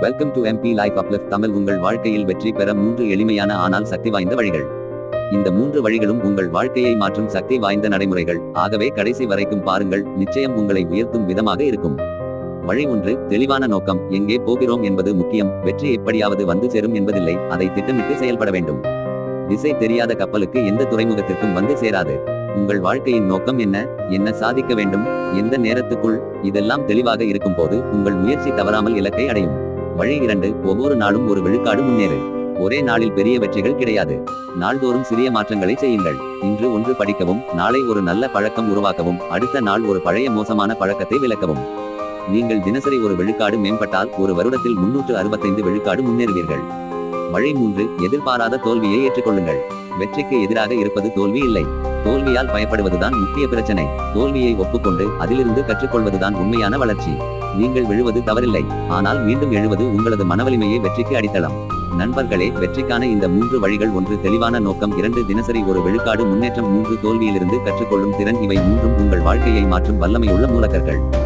Welcome to MP life uplift Tamil உங்கள் வாழ்க்கையில் வெற்றி பெற மூன்று எளிமையான ஆனால் சக்தி வாய்ந்த வழிகள். இந்த மூன்று வழிகளும் உங்கள் வாழ்க்கையை மாற்றும் சக்தி வாய்ந்த நடைமுறைகள். ஆகவே கடைசி வரைக்கும் பாருங்கள் நிச்சயம் உங்களை உயர்த்தும் விதமாக இருக்கும். வழி ஒன்று தெளிவான நோக்கம். எங்கே போகிறோம் என்பது முக்கியம். வெற்றி எப்படியாவது வந்து சேரும் என்பதில்லை. அதை திட்டமிட்டு செயல்பட வேண்டும். திசை தெரியாத கப்பலுக்கு எந்த துறைமுகத்திற்கும் வந்து சேராது. உங்கள் வாழ்க்கையின் நோக்கம் என்ன? என்ன சாதிக்க வேண்டும்? எந்த நேரத்துக்குள்? இதெல்லாம் தெளிவாக இருக்கும் போது உங்கள் முயற்சி தவறாமல் இலக்கை அடையும். வழி இரண்டு ஒவ்வொரு நாளும் ஒரு விழுக்காடு முன்னேறு. ஒரே நாளில் பெரிய வெற்றிகள் கிடையாது. நாள்தோறும் சிறிய மாற்றங்களை செய்யுங்கள். இன்று ஒன்று படிக்கவும் நாளை ஒரு நல்ல பழக்கம் உருவாக்கவும் அடுத்த நாள் ஒரு பழைய மோசமான பழக்கத்தை விளக்கவும். நீங்கள் தினசரி ஒரு விழுக்காடு மேம்பட்டால் ஒரு வருடத்தில் முன்னூற்று அறுபத்தைந்து விழுக்காடு முன்னேறுவீர்கள். வழி மூன்று எதிர்பாராத தோல்வியை ஏற்றுக்கொள்ளுங்கள். வெற்றிக்கு எதிராக இருப்பது தோல்வி இல்லை. தோல்வியால் பயப்படுவதுதான் முக்கிய பிரச்சனை. தோல்வியை ஒப்புக்கொண்டு அதிலிருந்து கற்றுக்கொள்வதுதான் உண்மையான வளர்ச்சி. நீங்கள் விழுவது தவறில்லை. ஆனால் மீண்டும் எழுவது உங்களது மனவலிமையை வெற்றிக்கு அடித்தளம். நண்பர்களே வெற்றிக்கான இந்த மூன்று வழிகள் ஒன்று தெளிவான நோக்கம் இரண்டு தினசரி ஒரு விழுக்காடு முன்னேற்றம் மூன்று தோல்வியிலிருந்து கற்றுக்கொள்ளும் திறன் இவை மூன்றும் உங்கள் வாழ்க்கையை மாற்றும் வல்லமையுள்ள மூலக்கர்கள்